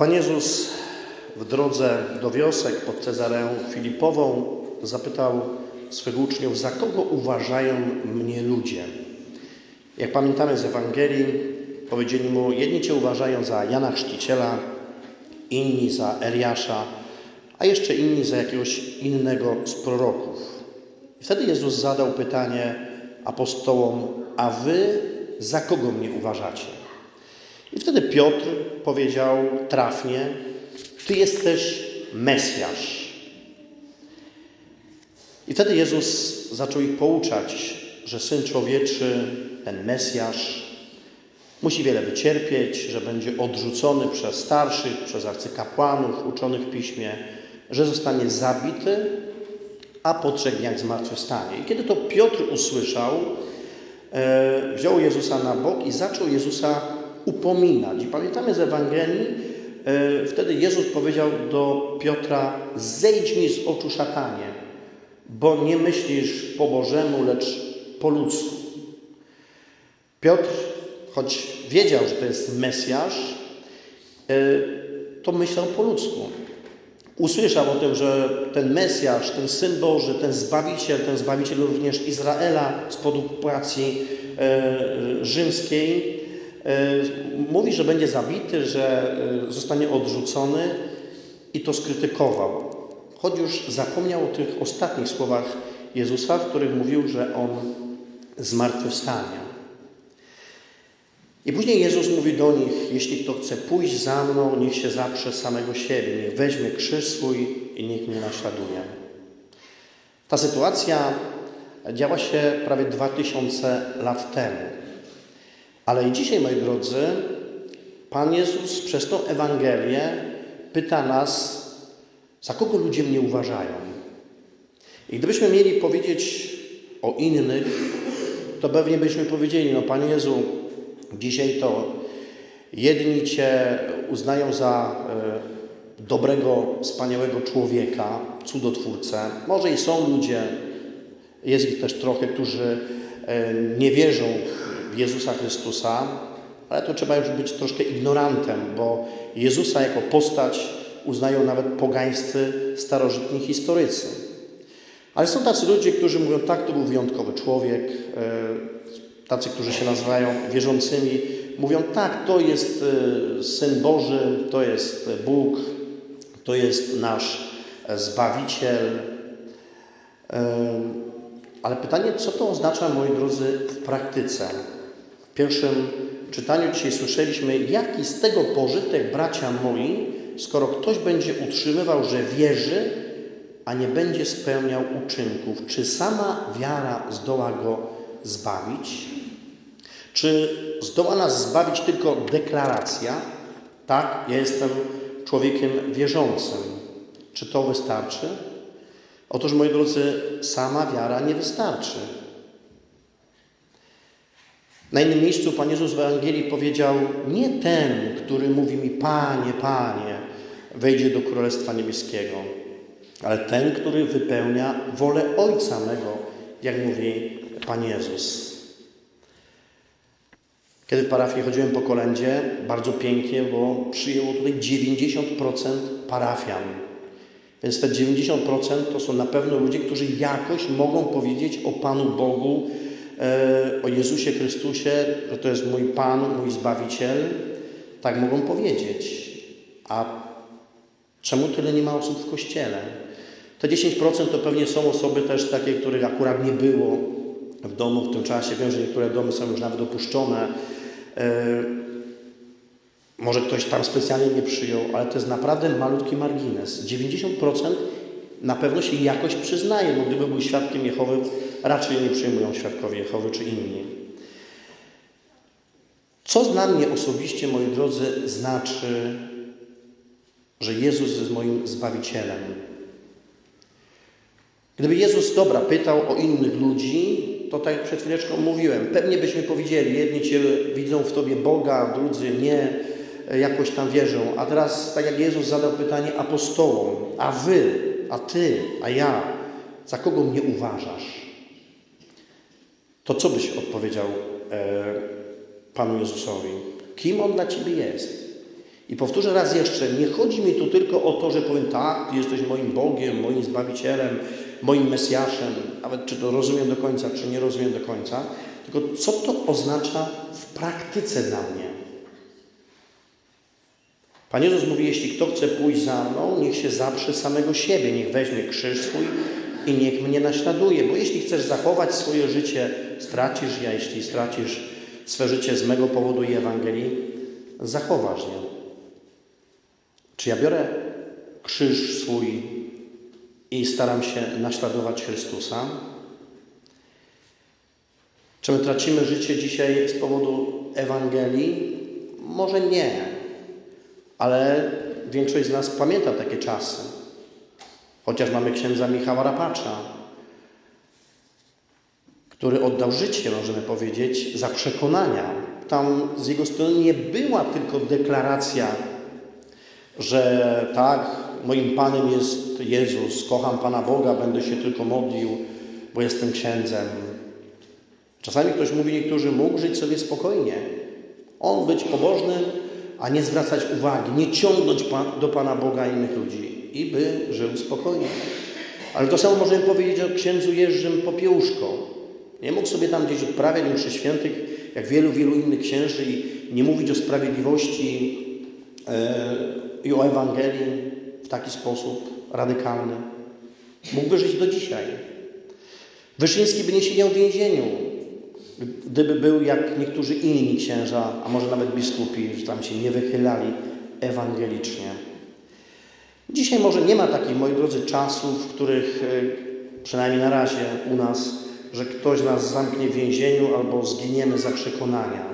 Pan Jezus w drodze do wiosek pod Cezareą Filipową zapytał swych uczniów, za kogo uważają mnie ludzie? Jak pamiętamy z Ewangelii, powiedzieli mu, jedni Cię uważają za Jana Chrzciciela, inni za Eliasza, a jeszcze inni za jakiegoś innego z proroków. I wtedy Jezus zadał pytanie apostołom, a wy za kogo mnie uważacie? I wtedy Piotr powiedział trafnie, ty jesteś Mesjasz. I wtedy Jezus zaczął ich pouczać, że Syn Człowieczy, ten Mesjasz, musi wiele wycierpieć, że będzie odrzucony przez starszych, przez arcykapłanów uczonych w Piśmie, że zostanie zabity, a po trzech dniach zmartwychwstanie. I kiedy to Piotr usłyszał, e, wziął Jezusa na bok i zaczął Jezusa upominać. I pamiętamy z Ewangelii, e, wtedy Jezus powiedział do Piotra: Zejdź mi z oczu szatanie, bo nie myślisz po Bożemu, lecz po ludzku. Piotr, choć wiedział, że to jest Mesjasz, e, to myślał po ludzku. Usłyszał o tym, że ten Mesjasz, ten Syn Boży, ten Zbawiciel, ten Zbawiciel również Izraela z okupacji e, rzymskiej, e, mówi, że będzie zabity, że zostanie odrzucony i to skrytykował. Choć już zapomniał o tych ostatnich słowach Jezusa, w których mówił, że On zmartwychwstanie. I później Jezus mówi do nich: Jeśli kto chce pójść za mną, niech się zaprze samego siebie, niech weźmie krzyż swój i niech mnie naśladuje. Ta sytuacja działa się prawie 2000 lat temu. Ale i dzisiaj, moi drodzy, Pan Jezus przez tą Ewangelię pyta nas, za kogo ludzie mnie uważają. I gdybyśmy mieli powiedzieć o innych, to pewnie byśmy powiedzieli: No, Panie Jezu, Dzisiaj to jedni Cię uznają za e, dobrego, wspaniałego człowieka, cudotwórcę. Może i są ludzie, jest ich też trochę, którzy e, nie wierzą w Jezusa Chrystusa, ale to trzeba już być troszkę ignorantem, bo Jezusa jako postać uznają nawet pogańscy, starożytni historycy. Ale są tacy ludzie, którzy mówią, tak, to był wyjątkowy człowiek, e, tacy, którzy się nazywają wierzącymi, mówią tak, to jest e, Syn Boży, to jest Bóg, to jest nasz Zbawiciel. Ale pytanie, co to oznacza, moi drodzy, w praktyce? W pierwszym czytaniu dzisiaj słyszeliśmy, jaki z tego pożytek, bracia moi, skoro ktoś będzie utrzymywał, że wierzy, a nie będzie spełniał uczynków. Czy sama wiara zdoła go zbawić? Czy zdoła nas zbawić tylko deklaracja? Tak, ja jestem człowiekiem wierzącym. Czy to wystarczy? Otóż, moi drodzy, sama wiara nie wystarczy. Na innym miejscu Pan Jezus w Ewangelii powiedział: Nie ten, który mówi mi, Panie, Panie, wejdzie do Królestwa Niebieskiego, ale ten, który wypełnia wolę Ojca mego, jak mówi Pan Jezus. Kiedy w parafii chodziłem po kolędzie, bardzo pięknie, bo przyjęło tutaj 90% parafian. Więc te 90% to są na pewno ludzie, którzy jakoś mogą powiedzieć o Panu Bogu, o Jezusie Chrystusie, że to jest mój Pan, mój Zbawiciel. Tak mogą powiedzieć. A czemu tyle nie ma osób w kościele? Te 10% to pewnie są osoby też takie, których akurat nie było w domu w tym czasie. Wiem, że niektóre domy są już nawet opuszczone. E, może ktoś tam specjalnie nie przyjął, ale to jest naprawdę malutki margines. 90% na pewno się jakoś przyznaje, bo gdyby był świadkiem Jehowy, raczej nie przyjmują świadkowie Jehowy czy inni. Co dla mnie osobiście, moi drodzy, znaczy, że Jezus jest moim Zbawicielem? Gdyby Jezus, dobra, pytał o innych ludzi, to tak jak przed chwileczką mówiłem, pewnie byśmy powiedzieli, jedni Cię widzą w Tobie Boga, drudzy nie, jakoś tam wierzą. A teraz, tak jak Jezus zadał pytanie apostołom, a Wy, a Ty, a ja, za kogo mnie uważasz? To co byś odpowiedział e, Panu Jezusowi? Kim On dla Ciebie jest? I powtórzę raz jeszcze, nie chodzi mi tu tylko o to, że powiem tak, Ty jesteś moim Bogiem, moim Zbawicielem, moim Mesjaszem, nawet czy to rozumiem do końca, czy nie rozumiem do końca, tylko co to oznacza w praktyce dla mnie. Pan Jezus mówi, jeśli kto chce pójść za mną, niech się zaprze samego siebie, niech weźmie krzyż swój i niech mnie naśladuje. Bo jeśli chcesz zachować swoje życie, stracisz je, a jeśli stracisz swe życie z mego powodu i Ewangelii, zachowasz je. Czy ja biorę krzyż swój i staram się naśladować Chrystusa? Czy my tracimy życie dzisiaj z powodu Ewangelii? Może nie, ale większość z nas pamięta takie czasy. Chociaż mamy księdza Michała Rapacza, który oddał życie, możemy powiedzieć, za przekonania. Tam z jego strony nie była tylko deklaracja, że tak, moim Panem jest Jezus, kocham Pana Boga, będę się tylko modlił, bo jestem księdzem. Czasami ktoś mówi, niektórzy mógł żyć sobie spokojnie. On być pobożnym, a nie zwracać uwagi, nie ciągnąć do Pana Boga innych ludzi i by żył spokojnie. Ale to samo możemy powiedzieć o księdzu Jerzym Popiełuszko. Nie mógł sobie tam gdzieś odprawiać mszy świętych, jak wielu, wielu innych księży i nie mówić o sprawiedliwości e, i o Ewangelii w taki sposób radykalny. Mógłby żyć do dzisiaj. Wyszyński by nie siedział w więzieniu, gdyby był jak niektórzy inni księża, a może nawet biskupi, że tam się nie wychylali ewangelicznie. Dzisiaj może nie ma takich, moi drodzy, czasów, w których e, przynajmniej na razie u nas, że ktoś nas zamknie w więzieniu albo zginiemy za przekonania.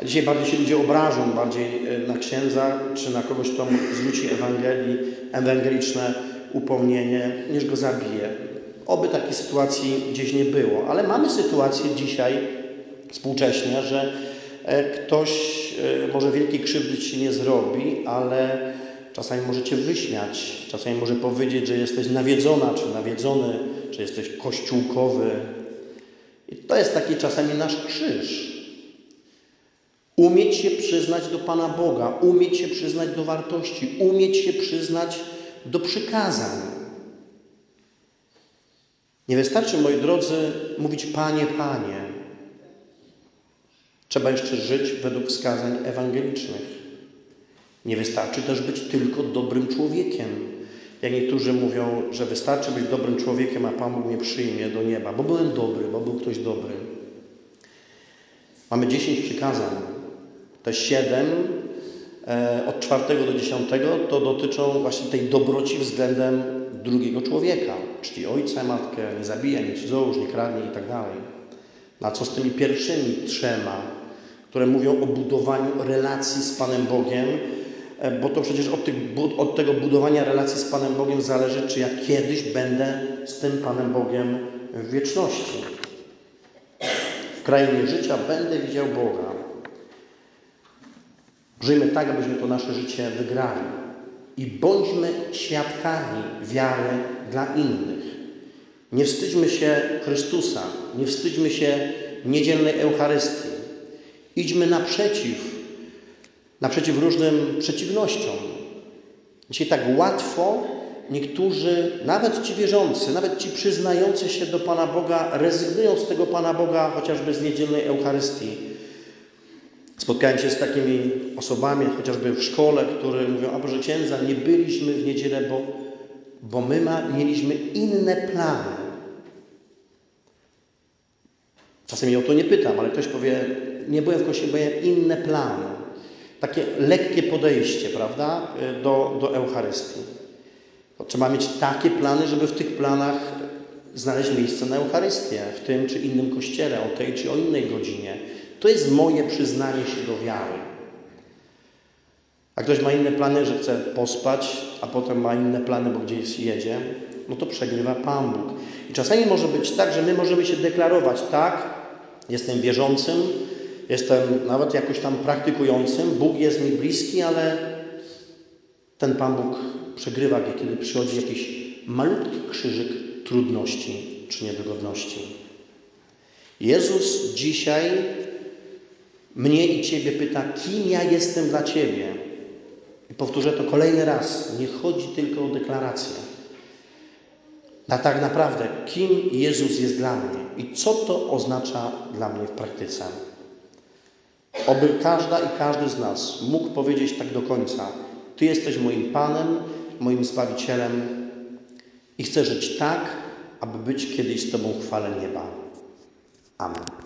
A dzisiaj bardziej się ludzie obrażą bardziej e, na księdza, czy na kogoś, kto zwróci Ewangelii, ewangeliczne upomnienie, niż go zabije. Oby takiej sytuacji gdzieś nie było. Ale mamy sytuację dzisiaj, współcześnie, że e, ktoś e, może wielkiej krzywdy Ci nie zrobi, ale czasami możecie wyśmiać, czasami może powiedzieć, że jesteś nawiedzona, czy nawiedzony, że jesteś kościółkowy. I to jest taki czasami nasz krzyż. Umieć się przyznać do Pana Boga, umieć się przyznać do wartości, umieć się przyznać do przykazań. Nie wystarczy, moi drodzy, mówić Panie, Panie. Trzeba jeszcze żyć według wskazań ewangelicznych. Nie wystarczy też być tylko dobrym człowiekiem. Jak niektórzy mówią, że wystarczy być dobrym człowiekiem, a Pan Bóg mnie przyjmie do nieba, bo byłem dobry, bo był ktoś dobry. Mamy dziesięć przykazań. Te siedem e, od czwartego do dziesiątego to dotyczą właśnie tej dobroci względem drugiego człowieka, czyli ojca, matkę, nie zabijaj, nie cudzołóż, nie kradnij i tak dalej. Na co z tymi pierwszymi trzema, które mówią o budowaniu relacji z Panem Bogiem, e, bo to przecież od, tych, od tego budowania relacji z Panem Bogiem zależy, czy ja kiedyś będę z tym Panem Bogiem w wieczności. W krainie życia będę widział Boga. Żyjmy tak, abyśmy to nasze życie wygrali. I bądźmy świadkami wiary dla innych. Nie wstydźmy się Chrystusa, nie wstydźmy się niedzielnej Eucharystii. Idźmy naprzeciw, naprzeciw różnym przeciwnościom. Dzisiaj tak łatwo niektórzy, nawet ci wierzący, nawet ci przyznający się do Pana Boga, rezygnują z tego Pana Boga chociażby z niedzielnej Eucharystii Spotkałem się z takimi osobami, chociażby w szkole, które mówią, a Boże Księdza, nie byliśmy w niedzielę, bo, bo my ma, mieliśmy inne plany. Czasem o to nie pytam, ale ktoś powie, nie byłem w kościele, bo miałem inne plany. Takie lekkie podejście, prawda, do, do Eucharystii. Bo trzeba mieć takie plany, żeby w tych planach znaleźć miejsce na Eucharystię, w tym czy innym kościele, o tej czy o innej godzinie. To jest moje przyznanie się do wiary. A ktoś ma inne plany, że chce pospać, a potem ma inne plany, bo gdzieś jedzie, no to przegrywa Pan Bóg. I czasami może być tak, że my możemy się deklarować, tak, jestem wierzącym, jestem nawet jakoś tam praktykującym, Bóg jest mi bliski, ale ten Pan Bóg przegrywa, kiedy przychodzi jakiś malutki krzyżyk trudności czy niedogodności. Jezus dzisiaj mnie i Ciebie pyta, kim ja jestem dla Ciebie. I powtórzę to kolejny raz. Nie chodzi tylko o deklarację. A tak naprawdę, kim Jezus jest dla mnie i co to oznacza dla mnie w praktyce. Oby każda i każdy z nas mógł powiedzieć tak do końca: Ty jesteś moim Panem, moim Zbawicielem i chcę żyć tak, aby być kiedyś z Tobą w chwale nieba. Amen.